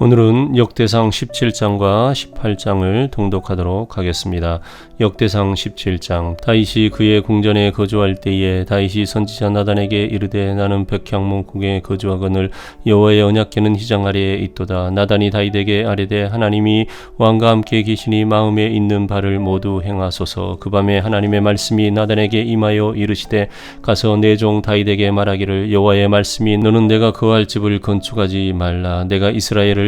오늘은 역대상 17장과 18장을 통독하도록 하겠습니다. 역대상 17장 다윗이 그의 궁전에 거주할 때에 다윗이 선지자 나단에게 이르되 나는 백향목국에 거주하거늘 여호와의 언약궤는 희장 아래에 있도다. 나단이 다윗에게 아뢰되 하나님이 왕과 함께 계시니 마음에 있는 바를 모두 행하소서. 그 밤에 하나님의 말씀이 나단에게 임하여 이르시되 가서 내 종 다윗에게 말하기를 여호와의 말씀이 너는 내가 거할 집을 건축하지 말라. 내가 이스라엘을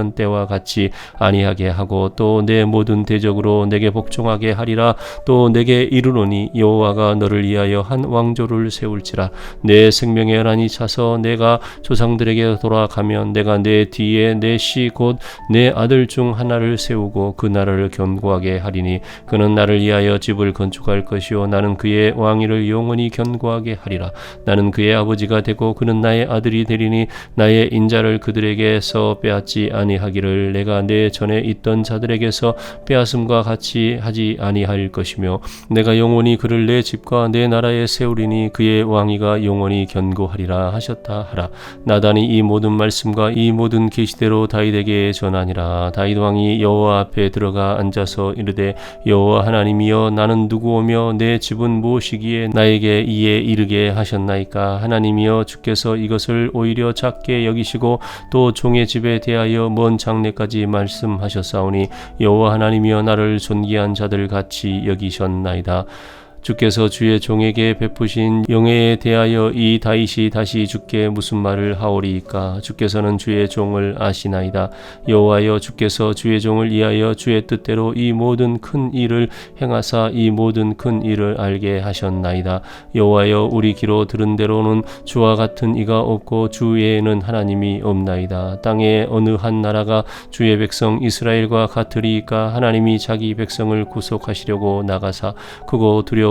때와 같이 아니하게 하고 또 내 모든 대적으로 내게 복종하게 하리라. 또 내게 이르노니 여호와가 너를 위하여 한 왕조를 세울지라. 내 생명의 연한이 차서 내가 조상들에게 돌아가면 내가 내 뒤에 내시곧내 아들 중 하나를 세우고 그 나라를 견고하게 하리니 그는 나를 위하여 집을 건축할 것이요 나는 그의 왕위를 영원히 견고하게 하리라. 나는 그의 아버지가 되고 그는 나의 아들이 되리니 나의 인자를 그들에게서 빼앗지 아니 하기를 내가 내 전에 있던 자들에게서 빼앗음과 같이 하지 아니할 것이며 내가 영원히 그를 내 집과 내 나라에 세우리니 그의 왕위가 영원히 견고하리라 하셨다 하라. 나단이 이 모든 말씀과 이 모든 계시대로 다윗에게 전하니라. 다윗 왕이 여호와 앞에 들어가 앉아서 이르되 여호와 하나님이여 나는 누구오며 내 집은 무엇이기에 나에게 이에 이르게 하셨나이까? 하나님이여 주께서 이것을 오히려 작게 여기시고 또 종의 집에 대하여 먼 장래까지 말씀하셨사오니 여호와 하나님이여 나를 존귀한 자들 같이 여기셨나이다. 주께서 주의 종에게 베푸신 영예에 대하여 이 다윗이 다시 주께 무슨 말을 하오리이까? 주께서는 주의 종을 아시나이다. 여호와여 주께서 주의 종을 위하여 주의 뜻대로 이 모든 큰 일을 행하사 이 모든 큰 일을 알게 하셨나이다. 여호와여 우리 귀로 들은 대로는 주와 같은 이가 없고 주 외에는 하나님이 없나이다. 땅에 어느 한 나라가 주의 백성 이스라엘과 같으리이까? 하나님이 자기 백성을 구속하시려고 나가사 크고 두려워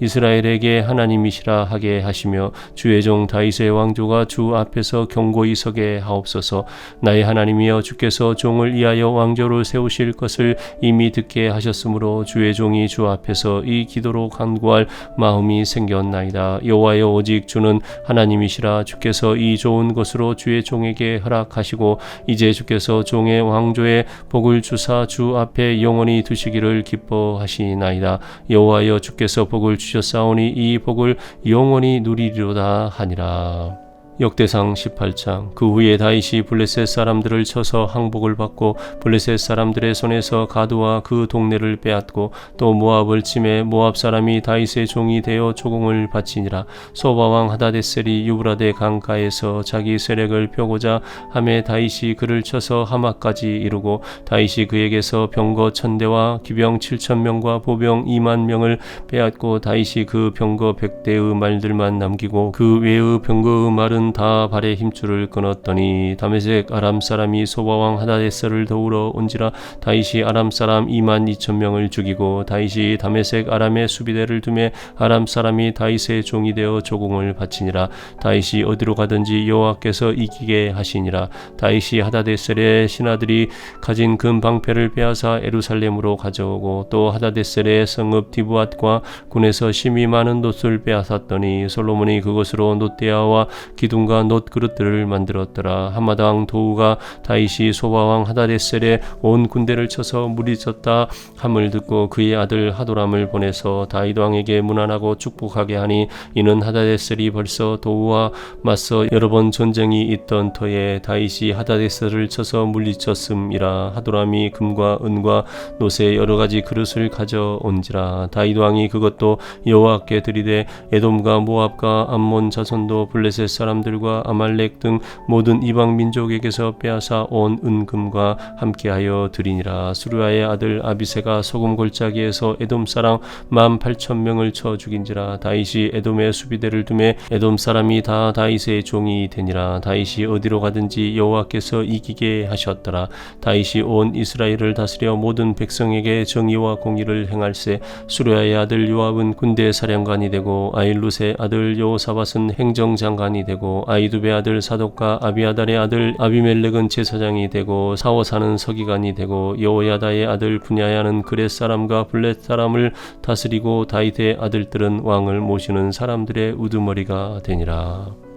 이스라엘에게 하나님이시라 하게 하시며 주의 종 다윗의 왕조가 주 앞에서 경고히 서게 하옵소서. 나의 하나님이여 주께서 종을 위하여 왕조를 세우실 것을 이미 듣게 하셨으므로 주의 종이 주 앞에서 이 기도로 간구할 마음이 생겼나이다. 여호와여 오직 주는 하나님이시라. 주께서 이 좋은 것으로 주의 종에게 허락하시고 이제 주께서 종의 왕조에 복을 주사 주 앞에 영원히 두시기를 기뻐하시나이다. 여호와여 주께서 복을 주셨사오니 이 복을 영원히 누리리로다 하니라. 역대상 18장 그 후에 다윗이 블레셋 사람들을 쳐서 항복을 받고 블레셋 사람들의 손에서 가드와 그 동네를 빼앗고 또 모압을 침해 모압 사람이 다윗의 종이 되어 조공을 바치니라. 소바 왕 하다데셀이 유브라데 강가에서 자기 세력을 펴고자 함에 다윗이 그를 쳐서 하마까지 이루고 다윗이 그에게서 병거 천대와 기병 7천 명과 보병 2만 명을 빼앗고 다윗이 그 병거 100대의 말들만 남기고 그 외의 병거의 말은 다 발의 힘줄을 끊었더니 다메섹 아람 사람이 소바 왕 하다데스를 더불어 온지라 다윗이 아람 사람 2만 2천 명을 죽이고 다윗이 다메섹 아람의 수비대를 두매 아람 사람이 다윗의 종이 되어 조공을 바치니라. 다윗이 어디로 가든지 여호와께서 이기게 하시니라. 다윗이 하다데셀의 신하들이 가진 금 방패를 빼앗아 에루살렘으로 가져오고 또 하다데셀의 성읍 디브앗과 군에서 심히 많은 놋을 빼앗았더니 솔로몬이 그것으로 놋대야와 기 둥과 놋 그릇들을 만들었더라. 한마당 도우가 다윗이 소바왕 하다데셀의 온 군대를 쳐서 졌다. 함을 듣고 그의 아들 하도람을 보내서 다윗 왕에게 문안하고 축복하게 하니 이는 하다데셀이 벌써 도우와 맞서 여러 번 전쟁이 있던 터에 다윗이 하다데셀을 쳐서 물리쳤음이라. 하도람이 금과 은과 노새 여러 가지 그릇을 가져온지라. 다윗 왕이 그것도 여호와께 드리되 에돔과 모압과 암몬 자손도 블레셋 사람 들과 아말렉 등 모든 이방 민족에게서 빼앗아 온 은금과 함께하여 드리니라. 수르아의 아들 아비세가 소금 골짜기에서 에돔 사람 만 팔천 명을 쳐 죽인지라. 다윗이 에돔의 수비대를 두매 에돔 사람이 다 다윗의 종이 되니라. 다윗이 어디로 가든지 여호와께서 이기게 하셨더라. 다윗이 온 이스라엘을 다스려 모든 백성에게 정의와 공의를 행할세. 수르야의 아들 요압은 군대 사령관이 되고 아일룻의 아들 여호사밧은 행정장관이 되고 아이두베 아들 사독과 아비아달의 아들 아비멜렉은 제사장이 되고 사워사는 서기관이 되고 여호야다의 아들 분야야는 그렛 사람과 블렛 사람을 다스리고 다윗의 아들들은 왕을 모시는 사람들의 우두머리가 되니라.